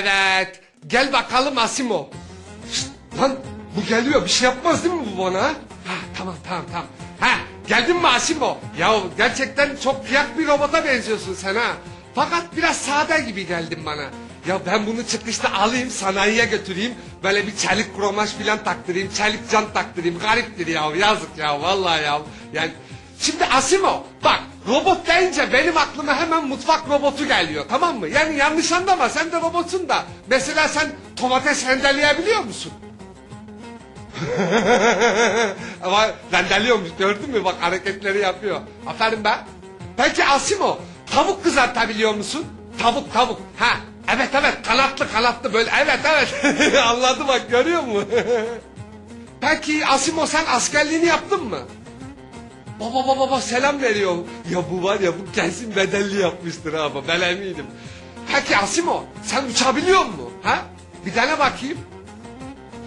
Evet. Gel bakalım Asimo. Şşt, lan bu geliyor bir şey yapmaz değil mi bu bana? Ha tamam tamam tamam. Ha geldin mi Asimo? Ya gerçekten çok kıyak bir robota benziyorsun sen ha. Fakat biraz sade gibi geldin bana. Ya ben bunu çıkışta alayım sanayiye götüreyim. Böyle bir çelik kromaj filan taktırayım. Çelik can taktırayım. Gariptir ya yazık ya vallahi ya. Yani Şimdi Asimo robot deyince benim aklıma hemen mutfak robotu geliyor tamam mı? Yani yanlış anlama sen de robotsun da. Mesela sen domates rendeleyebiliyor musun? Ama rendeliyormuş gördün mü bak hareketleri yapıyor. Aferin be. Peki Asimo tavuk kızartabiliyor musun? Tavuk tavuk ha. Evet evet kanatlı kanatlı böyle evet evet anladım bak görüyor musun? Peki Asimo sen askerliğini yaptın mı? Baba baba baba selam veriyor. Ya bu var ya bu kesin bedelli yapmıştır abi ben eminim. Peki Asimo sen uçabiliyor musun? Ha? Bir dene bakayım.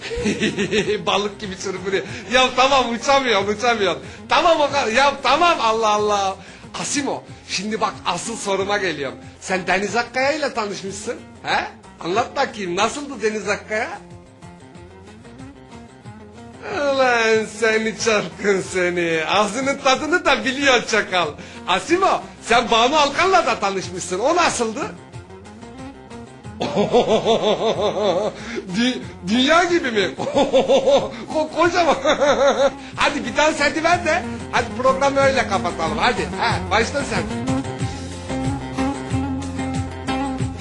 Balık gibi çırpınıyor. Ya tamam uçamıyorum uçamıyorum. Tamam o kadar. Ya tamam Allah Allah. Asimo şimdi bak asıl soruma geliyorum. Sen Deniz Akkaya ile tanışmışsın. He? Anlat bakayım nasıldı Deniz Akkaya? Ulan seni çarpkın seni. Ağzının tadını da biliyor çakal. Asimo sen Banu Alkan'la da tanışmışsın. O nasıldı? Dü- dünya gibi mi? Ko kocaman. hadi bir dans ediver de. Hadi programı öyle kapatalım. Hadi. Ha, başla sen.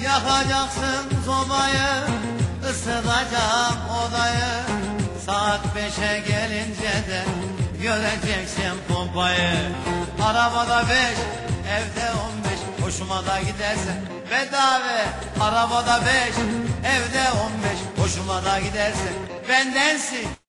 Yakacaksın sobayı, Beşe gelince de göreceksin pompayı. Arabada beş, evde on beş, hoşuma da gidersen bedava. Arabada beş, evde on beş, hoşuma da gidersen bendensin.